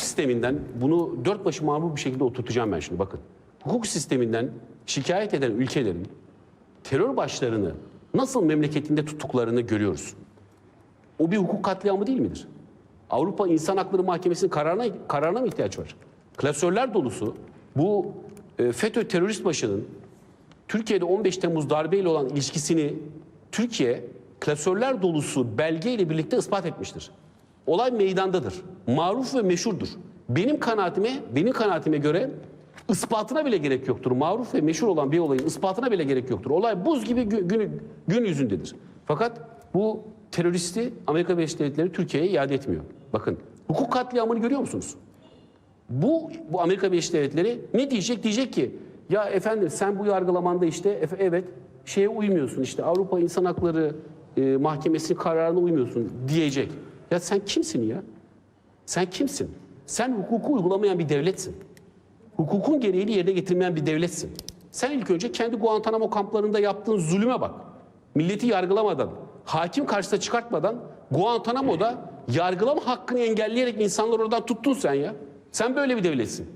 sisteminden bunu dört başı mamur bir şekilde oturtacağım ben şimdi bakın. Hukuk sisteminden şikayet eden ülkelerin terör başlarını nasıl memleketinde tuttuklarını görüyoruz. O bir hukuk katliamı değil midir? Avrupa İnsan Hakları Mahkemesi'nin kararına, kararına mı ihtiyaç var? Klasörler dolusu bu e, FETÖ terörist başının Türkiye'de 15 Temmuz darbeyle olan ilişkisini Türkiye klasörler dolusu belgeyle birlikte ispat etmiştir. Olay meydandadır. Maruf ve meşhurdur. Benim kanaatime, benim kanaatime göre ispatına bile gerek yoktur. Maruf ve meşhur olan bir olayın ispatına bile gerek yoktur. Olay buz gibi gün, gün, yüzündedir. Fakat bu teröristi Amerika Birleşik Devletleri Türkiye'ye iade etmiyor. Bakın hukuk katliamını görüyor musunuz? Bu, bu Amerika Birleşik Devletleri ne diyecek? Diyecek ki ya efendim sen bu yargılamanda işte evet şeye uymuyorsun işte Avrupa İnsan Hakları e, Mahkemesi'nin kararına uymuyorsun diyecek. Ya sen kimsin ya? Sen kimsin? Sen hukuku uygulamayan bir devletsin. Hukukun gereğini yerine getirmeyen bir devletsin. Sen ilk önce kendi Guantanamo kamplarında yaptığın zulüme bak. Milleti yargılamadan, hakim karşısına çıkartmadan Guantanamo'da yargılama hakkını engelleyerek insanları oradan tuttun sen ya. Sen böyle bir devletsin.